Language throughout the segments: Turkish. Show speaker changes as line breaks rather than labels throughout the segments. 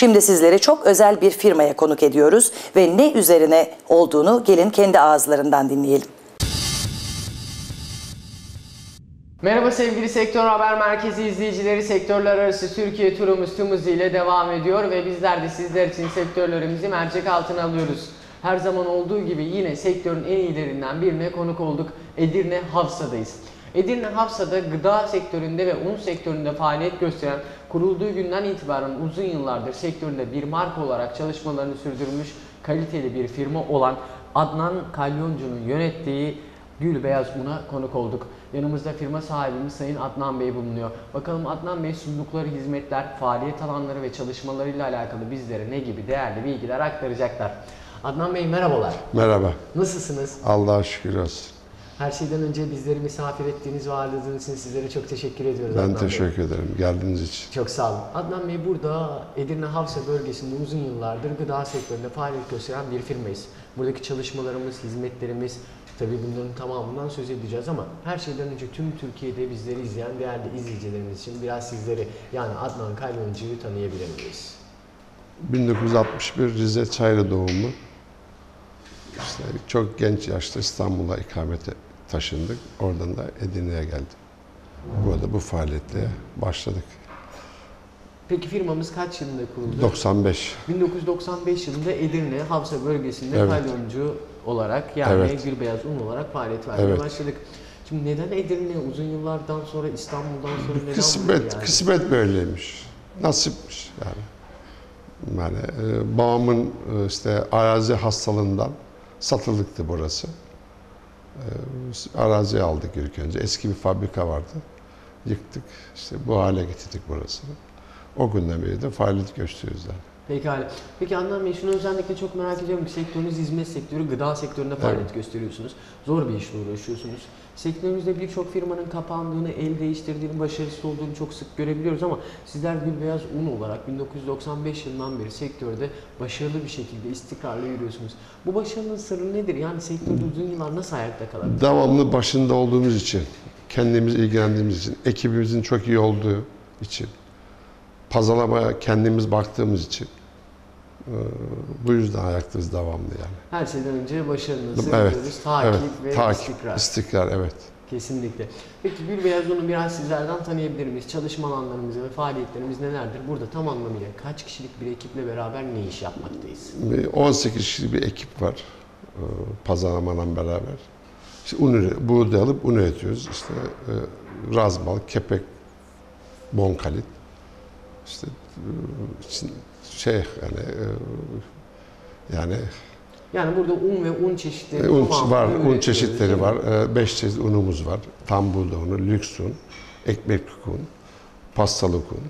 Şimdi sizleri çok özel bir firmaya konuk ediyoruz ve ne üzerine olduğunu gelin kendi ağızlarından dinleyelim.
Merhaba sevgili Sektör Haber Merkezi izleyicileri. Sektörler arası Türkiye turumuz tüm hızıyla devam ediyor ve bizler de sizler için sektörlerimizi mercek altına alıyoruz. Her zaman olduğu gibi yine sektörün en iyilerinden birine konuk olduk. Edirne Hafsa'dayız. Edirne Hafsa'da gıda sektöründe ve un sektöründe faaliyet gösteren kurulduğu günden itibaren uzun yıllardır sektöründe bir marka olarak çalışmalarını sürdürmüş kaliteli bir firma olan Adnan Kalyoncu'nun yönettiği Gül Beyaz Un'a konuk olduk. Yanımızda firma sahibimiz Sayın Adnan Bey bulunuyor. Bakalım Adnan Bey sundukları hizmetler, faaliyet alanları ve çalışmalarıyla alakalı bizlere ne gibi değerli bilgiler aktaracaklar. Adnan Bey merhabalar.
Merhaba.
Nasılsınız?
Allah'a şükür olsun.
Her şeyden önce bizleri misafir ettiğiniz ve ağırladığınız için sizlere çok teşekkür ediyoruz
Ben
Adnan Bey.
teşekkür ederim geldiğiniz için.
Çok sağ olun. Adnan Bey burada Edirne Havsa bölgesinde uzun yıllardır gıda sektöründe faaliyet gösteren bir firmayız. Buradaki çalışmalarımız, hizmetlerimiz, tabii bunların tamamından söz edeceğiz ama her şeyden önce tüm Türkiye'de bizleri izleyen değerli izleyicilerimiz için biraz sizleri yani Adnan Kalyoncu'yu tanıyabilir miyiz?
1961 Rize Çaylı doğumlu. İşte çok genç yaşta İstanbul'a ikamete taşındık. Oradan da Edirne'ye geldim. Burada bu faaliyetle başladık.
Peki firmamız kaç yılında kuruldu?
95.
1995 yılında Edirne Havsa bölgesinde
Evet.
kalyoncu olarak yani
Evet.
Gülbeyaz Un olarak faaliyet vermeye
Evet.
başladık. Şimdi neden Edirne uzun yıllardan sonra İstanbul'dan sonra neden
Kısmet,
yani?
kısmet böyleymiş. Nasipmiş yani. Yani e, babamın e, işte arazi hastalığından satılıktı burası. E, arazi aldık ilk önce. Eski bir fabrika vardı. Yıktık. İşte bu hale getirdik burasını. O günden beri de faaliyet gösteriyoruz yani.
Pekala. Peki Adnan Bey şunu özellikle çok merak ediyorum ki sektörünüz hizmet sektörü, gıda sektöründe faaliyet gösteriyorsunuz. Zor bir işle uğraşıyorsunuz. Sektörünüzde birçok firmanın kapandığını, el değiştirdiğini, başarısız olduğunu çok sık görebiliyoruz ama sizler Gülbeyaz Un olarak 1995 yılından beri sektörde başarılı bir şekilde istikrarlı yürüyorsunuz. Bu başarının sırrı nedir? Yani sektörde uzun yıllar nasıl ayakta kalabilir?
Devamlı başında olduğumuz için, kendimiz ilgilendiğimiz için, ekibimizin çok iyi olduğu için, pazarlamaya kendimiz baktığımız için bu yüzden ayaktayız devamlı yani.
Her şeyden önce başarınızı
Evet.
Takip
evet,
ve
takip,
istikrar.
istikrar, evet.
Kesinlikle. Peki Gülbeyaz Un'u biraz sizlerden tanıyabilir miyiz? Çalışma alanlarımız ve faaliyetlerimiz nelerdir? Burada tam anlamıyla kaç kişilik bir ekiple beraber ne iş yapmaktayız?
Bir 18 kişilik bir ekip var. e, Pazarlamadan beraber. İşte un, buğday alıp un üretiyoruz. İşte e, razbal, kepek, bonkalit. İşte e, şey yani e, yani
Yani burada un ve un çeşitleri
e, un var, un çeşitleri var. 5 çeşit unumuz var. Tam buğday unu, lüks un, ekmeklik un, pastalık un.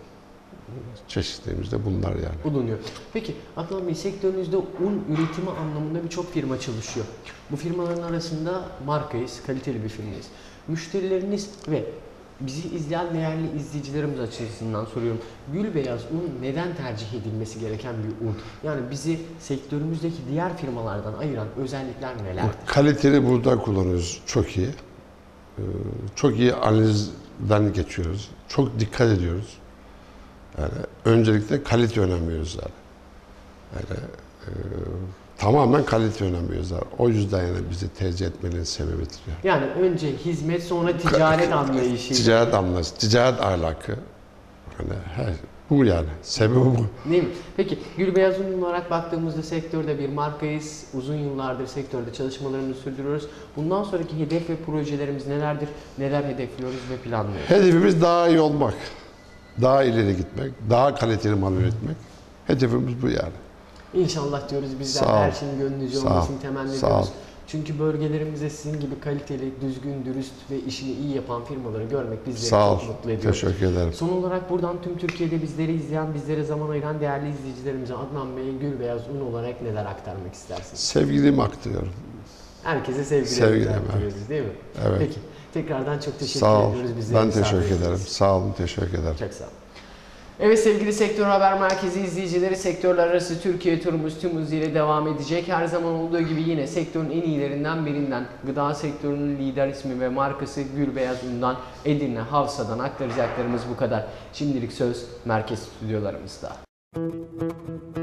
Çeşitlerimiz de bunlar yani.
bulunuyor. Peki Adnan Bey sektörünüzde un üretimi anlamında birçok firma çalışıyor. Bu firmaların arasında markayız, kaliteli bir firmayız. Müşterileriniz ve bizi izleyen değerli izleyicilerimiz açısından soruyorum. Gülbeyaz un neden tercih edilmesi gereken bir un? Yani bizi sektörümüzdeki diğer firmalardan ayıran özellikler nelerdir?
Kaliteli buğday kullanıyoruz. Çok iyi. Ee, Çok iyi analizden geçiyoruz. Çok dikkat ediyoruz. Yani öncelikle kalite önem veriyoruz yani. Yani e, tamamen kalite önem veriyoruz. yani. O yüzden yani bizi tercih etmenin sebebidir. Yani.
Yani önce hizmet sonra ticaret anlayışı.
Ticaret anlayışı, ticaret ahlakı. Hani her, bu yani. Sebebi bu.
Değil mi? Peki Gülbeyaz Un olarak baktığımızda sektörde bir markayız. Uzun yıllardır sektörde çalışmalarımızı sürdürüyoruz. Bundan sonraki hedef ve projelerimiz nelerdir? Neler hedefliyoruz ve planlıyoruz?
Hedefimiz daha iyi olmak. Daha ileri gitmek. Daha kaliteli mal üretmek. Hedefimiz bu yani.
İnşallah diyoruz bizler
Sağ ol.
her şeyin gönlünüzce
Sağ ol.
olmasını temenni
Sağ
ediyoruz.
ol.
Çünkü bölgelerimizde sizin gibi kaliteli, düzgün, dürüst ve işini iyi yapan firmaları görmek bizleri
Sağ ol.
çok mutlu ediyor.
Teşekkür ederim.
Son olarak buradan tüm Türkiye'de bizleri izleyen, bizlere zaman ayıran değerli izleyicilerimize Adnan Bey Gülbeyaz Un olarak neler aktarmak istersiniz?
Sevgilimi aktarıyorum.
Herkese sevgilerimizi
Sevgilerimi,
aktarıyoruz değil mi?
Evet.
Peki. Tekrardan çok teşekkür
Sağ ol.
ediyoruz bizleri
Ben teşekkür ederim. Sağ olun. Teşekkür ederim.
Çok sağ olun. Evet sevgili Sektör Haber Merkezi izleyicileri sektörler arası Türkiye turumuz tüm hızıyla devam edecek. Her zaman olduğu gibi yine sektörün en iyilerinden birinden gıda sektörünün lider ismi ve markası Gülbeyaz Un'dan Edirne Havsa'dan aktaracaklarımız bu kadar. Şimdilik söz merkez stüdyolarımızda.
Müzik